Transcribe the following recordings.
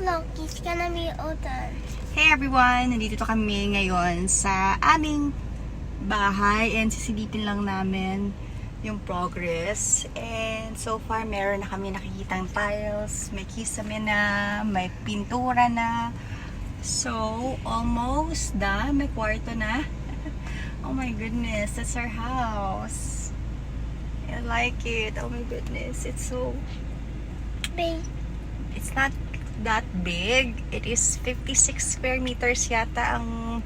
Look, it's gonna be open. Hey everyone! Nandito kami ngayon sa aming bahay and sisilipin lang namin yung progress. And so far, meron na kami nakikitang tiles, may kisame na, may pintura na. So, almost done. May kwarto na. oh my goodness, that's our house. I like it. Oh my goodness, it's so Big. it's not that big. It is 56 square meters yata ang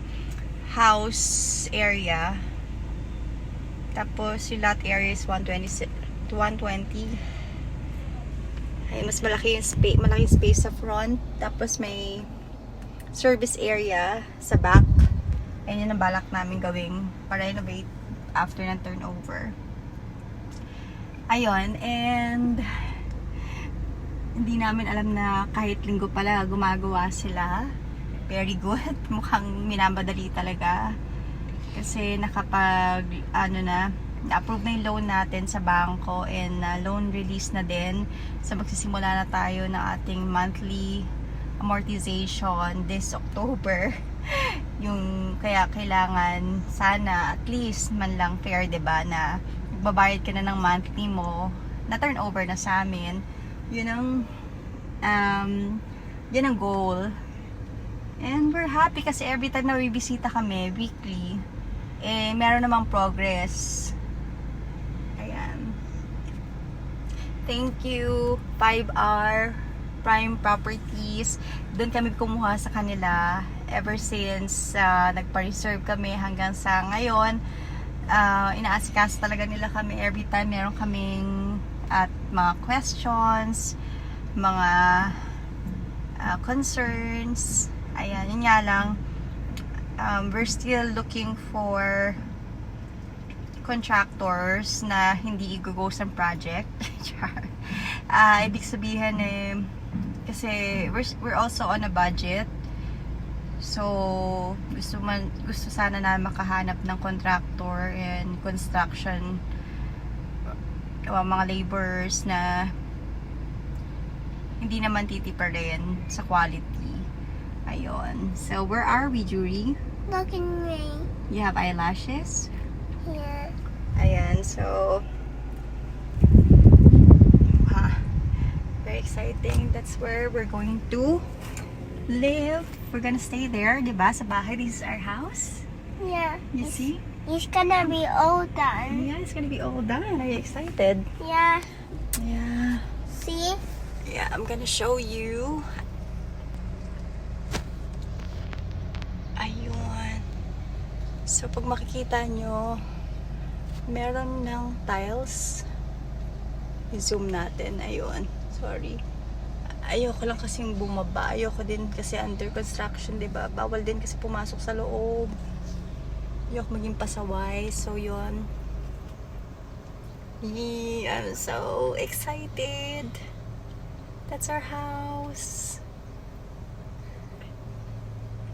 house area. Tapos yung lot area is 120 to 120. Ay, mas malaki yung space, malaki yung space sa front. Tapos may service area sa back. Ayun yun ang balak namin gawing para renovate after ng turnover. Ayun, and hindi namin alam na kahit linggo pala gumagawa sila. Very good. Mukhang minamadali talaga. Kasi nakapag, ano na, na-approve na yung loan natin sa bangko and uh, loan release na din. So magsisimula na tayo ng ating monthly amortization this October. yung kaya kailangan sana at least man lang fair 'di ba na magbabayad ka na ng monthly mo na turnover na sa amin yun ang um, yun ang goal. And we're happy kasi every time na bibisita kami weekly eh meron namang progress. Ayan. Thank you. 5R Prime Properties. Doon kami kumuha sa kanila ever since uh, nagpa-reserve kami hanggang sa ngayon. Uh, inaasikaso talaga nila kami every time meron kaming at mga questions, mga uh, concerns. Ayan, yun nga lang. Um, we're still looking for contractors na hindi i-ghost ang project. Uh, ibig sabihin eh, kasi we're, we're also on a budget. So, gusto, man, gusto sana na makahanap ng contractor and construction o mga laborers na hindi naman titipa rin sa quality. Ayun. So, where are we, Jury? Look at me. You have eyelashes? Here. Ayan, so... Ha, very exciting. That's where we're going to live. We're gonna stay there, di ba? Sa bahay. This is our house. Yeah. You see? It's gonna be all done. Yeah, it's gonna be all done. Are you excited? Yeah. Yeah. See? Yeah, I'm gonna show you. Ayun. So, pag makikita nyo, meron ng tiles. I-zoom natin. Ayun. Sorry. Ayoko lang kasing bumaba. Ayoko din kasi under construction, 'di ba? Bawal din kasi pumasok sa loob. Ayoko maging pasaway. So. Yee, I'm so excited. That's our house.